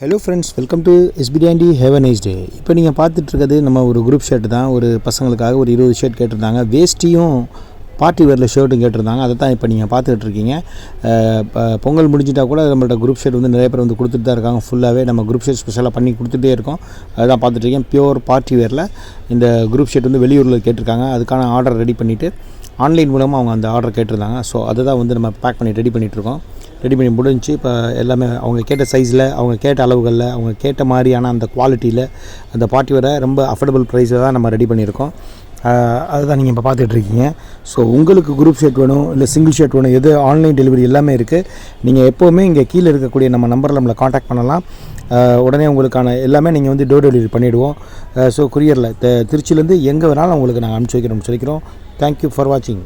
Hello friends welcome to எஸ்பிடியாண்டி have a nice day இப்போ நீங்கள் பார்த்துட்ருக்கிறது நம்ம ஒரு குரூப் ஷர்ட் தான். ஒரு பசங்களுக்காக ஒரு இருபது ஷர்ட் கேட்டிருந்தாங்க. வேஸ்ட்டியும் பார்ட்டி வேரில் ஷர்ட்டும் கேட்டிருந்தாங்க. அதை தான் இப்போ நீங்கள் பார்த்துக்கிட்டு இருக்கீங்க. இப்போ பொங்கல் முடிஞ்சிட்டா கூட நம்மள்ட்ட குரூப் ஷர்ட் வந்து நிறைய பேர் வந்து கொடுத்துட்டு தான் இருக்காங்க. ஃபுல்லாகவே நம்ம குரூப் ஷர்ட் ஸ்பெஷலாக பண்ணி கொடுத்துட்டே இருக்கோம். அதுதான் பார்த்துட்ருக்கேன் பியூர் பார்ட்டி வேரில் இந்த குரூப் ஷர்ட் வந்து வெளியூரில் கேட்டிருக்காங்க. அதுக்கான ஆர்டர் ரெடி பண்ணிவிட்டு ஆன்லைன் மூலமாக அவங்க அந்த ஆர்டர் கேட்டிருந்தாங்க. ஸோ அதை தான் வந்து நம்ம பேக் பண்ணி ரெடி பண்ணிகிட்ருக்கோம் ரெடி பண்ணி முடிஞ்சு இப்போ எல்லாமே அவங்க கேட்ட சைஸில் அவங்க கேட்ட அளவுகளில் அவங்க கேட்ட மாதிரியான அந்த குவாலிட்டியில் அந்த பார்ட்டி வர ரொம்ப அஃபோர்டபுள் ப்ரைஸில் தான் நம்ம ரெடி பண்ணியிருக்கோம். அதுதான் நீங்கள் இப்போ பார்த்துட்ருக்கீங்க ஸோ உங்களுக்கு குரூப் ஷர்ட் வேணும் இல்லை சிங்கிள் ஷர்ட் வேணும் எது ஆன்லைன் டெலிவரி எல்லாமே இருக்குது நீங்கள் எப்போவுமே இங்கே கீழே இருக்கக்கூடிய நம்ம நம்பரில் நம்மளை காண்டாக்ட் பண்ணலாம். உடனே உங்களுக்கான எல்லாமே நீங்கள் வந்து டோர் டெலிவரி பண்ணிவிடுவோம் ஸோ கொரியரில் திருச்சியிலேருந்து எங்கே வேணாலும் உங்களுக்கு நாங்கள் அனுப்பிச்சி வைக்கிறோம்னு சொல்லிக்கிறோம். தேங்க்யூ ஃபார் வாட்சிங்